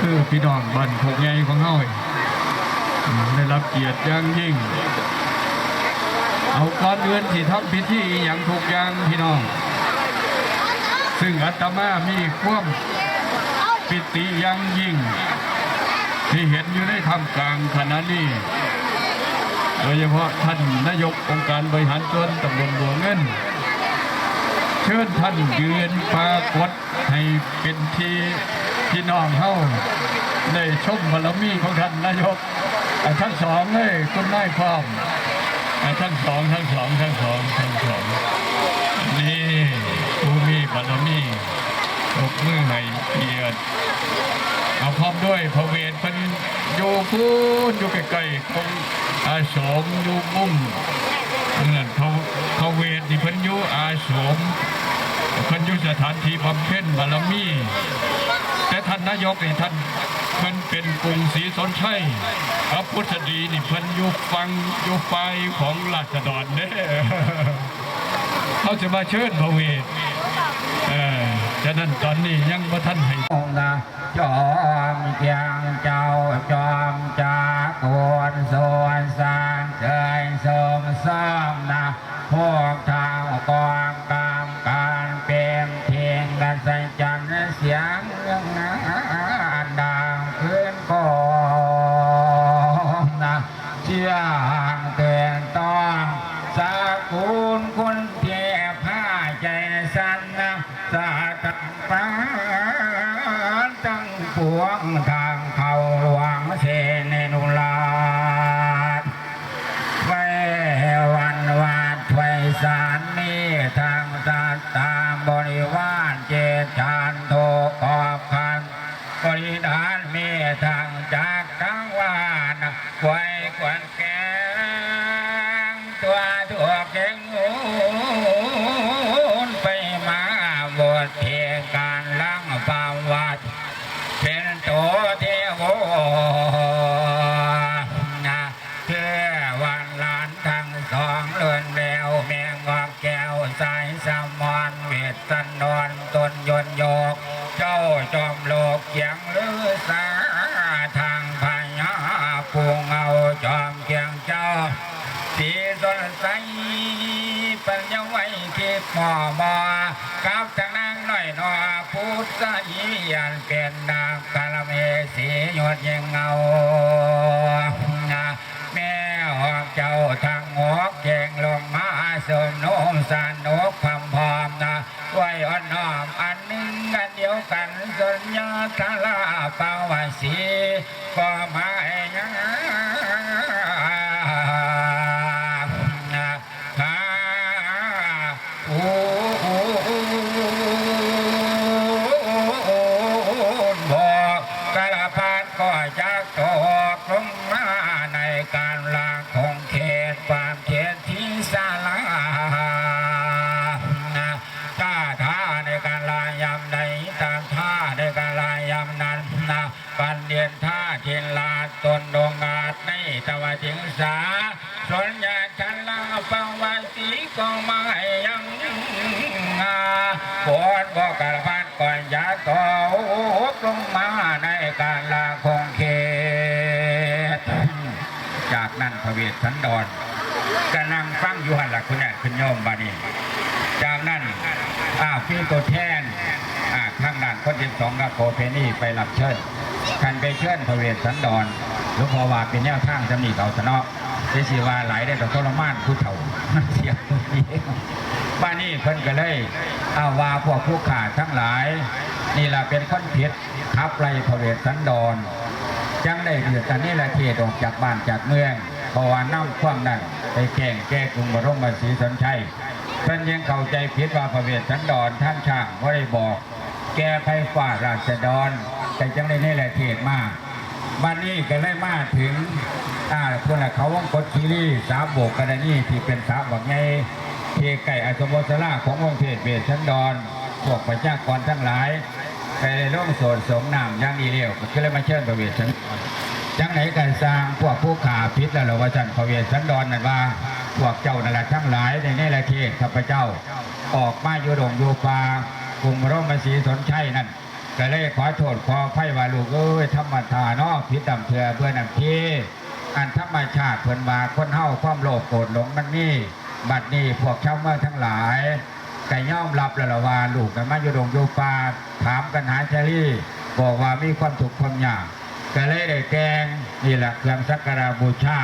คือพี่น้องบ้านโคกใหญ่ของเฮาได้รับเกียรติอย่างยิ่ง เอาก่อนอื่นที่ทำพิธีอย่างทุกอย่างพี่น้อง ซึ่งอาตมามีความปิติอย่างยิ่ง ที่เห็นอยู่ในทำกลางขณะนี้โดยเฉพาะท่านนายกองค์การบริหารส่วนตำบลบัวเงิน เชิญท่านยืนปรากฏให้เป็นที่ ที่น้องเฮาได้ชมบารมีของท่านนายกทั้งสองเลยคุณนายพร้อมอะทั้งสองทั้งสองทั้งสองทั้งสองนี่ผู้มีบารมีตบมือให้เกียรติเอาพร้อมด้วยพระเวทเพิ่นอยู่พูนอยู่ใกล้ๆคงอาสมอยู่มุมนั่นเขาเขาเวทนี่เพิ่นอยู่อาสม เพิ่นอยู่สถานที่บำเพ็ญบารมี แต่ท่านนายกนี่ท่านเพิ่นเป็นกรุงศรีสนชัยพระพุทธดีนี่เพิ่นอยู่ฟังอยู่ไฟของราษฎรเด้เขาจะมาเชิญพระเวทเออฉะนั้นตอนนี้ยังบ่ท่านให้องนะจอมเกียงเจ้าจอมจากวนส่วนสร้างเคยสมซ้ำนะพวกทางกอ สารนี้ทางตาตามบริวารเจตชานโตกอบคันบริดารเมทางจาก ยังเงาแม่หอกเจ้าทางหอกเก่งลงมาสมโนมสานนกพำพอมนะไว้อ่อนน้อมอันหนึ่งกันเดียวกันสัญญาทาลาเป่าวสีก็มา จากนั้นพระเวทสันดรก็นั่งฟังอยู่หันหลักคุณเนี่ยคุณโยมบานีจากนั้นอ่าพี่ตัวแทนอ่าข้างด้านคนที่สองกับโคเพนี่ไปรับเชิญกันไปเชิญพระเวทสันดรหลวงพ่อว่าเป็นแนวทางจำนีเขาสนอที่สีว่าหลได้แต่ทรมานผู้เฒ่าเสียบ้านนี้เพิ่นก็เลยเอาว่าพวกผู้ขาดทั้งหลาย นี่แหละเป็นคนผิดขับไล่พระเวทสันดร จังได้เดือดกันนี่แหละเทศออกจากบ้านจากเมืองเพราะว่าน้ำความนั้นไปแก่งแก้กรุงบรมศรีสันชัยเพิ่นยังเข้าใจผิดว่าพระเวทสันดรท่านช่างก็ได้บอก แก้ไฟฟ้าราชดรแต่จังได้นี่แหละเทศมากบ้านนี้ก็เลยมาถึงอ่าคนละเขาวงกดคีรีสาโบกกระนี่ที่เป็นสาบอกไงเทไก่อสมบสราขององค์เทศเวทสันดรพวกประชากรทั้งหลาย ไปร่วมโสดสงน้ำย่างนี้เร็วก็เลยมาเชิญพระเวทสันดรจังไหนกันสร้างพวกผู้ขาพิษแล้วเหรอว่าจันพระเวทสันดรนั่นว่า พวกเจ้านั่นแหละทั้งหลายในนี่แหละเทศข้าพเจ้า ออกมาอยู่ดงอยู่ป่ากรุงบรมศรีสนชัยนั่นก็เลยขอโทษขอไฟว่าลูกเอ้ยธรรมทานาะพิษดำเถื่อเบื่อนำทีอันธรรมชาติเพิ่นว่าคนเฮาความโลภโกรธหลงมันนี่บัดนี้พวกชาวเมืองทั้งหลาย ก็ย่อมรับล้วล่ะว่าลูกกันมาอยู่ดงอยู่ป่าถามกันหาเชอรี่บอกว่ามีความทุกข์ความยากก็เลยได้แกงนี่แหละเครื่องสักการะบูชา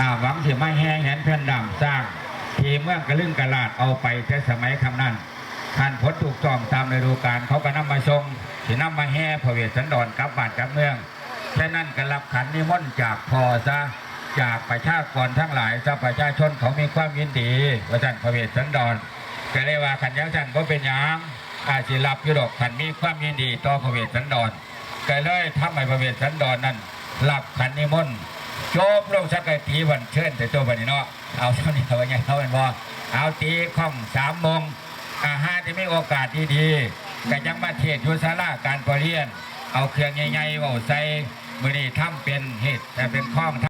อ่าหวังสิไม่แห้งเห็นเพื่อนดำสร้าง ทีเมืองกระลึงกระลาดเอาไปแต่สมัยคำนั้นท่านผลถูกต้องตามฤดูกาลเขาก็นำมาทรงสินำมาแห่พระเวสสันดรกลับบ้านกลับเมืองแค่นั้นก็รับขันนิมนต์จากพอซะจากประชากรทั้งหลายซะประชาชนเขามีความยินดีว่าท่านพระเวสสันดร ก็เลยว่าขันยังท่านก็เป็นยังอาจสิรับยู่ดอกขันมีความยินดีต่อพระเวสสันดรก็เลยทำให้พระเวสสันดรนั้นรับขันนิมนต์โจบลงสักก่ตีวันเชิญแต่ตัววันนี้เนาะเอาเท่านี้เอาไงเขาเป็นบ่เอาตีข้องสามโมงอาหารที่มีโอกาสดีๆก็ยังมาเทศยุสาราการประเรียน เอาเครื่องใหญ่ๆเอาใส่มือนี้ทำเป็นเห็ดแต่เป็นข้องเ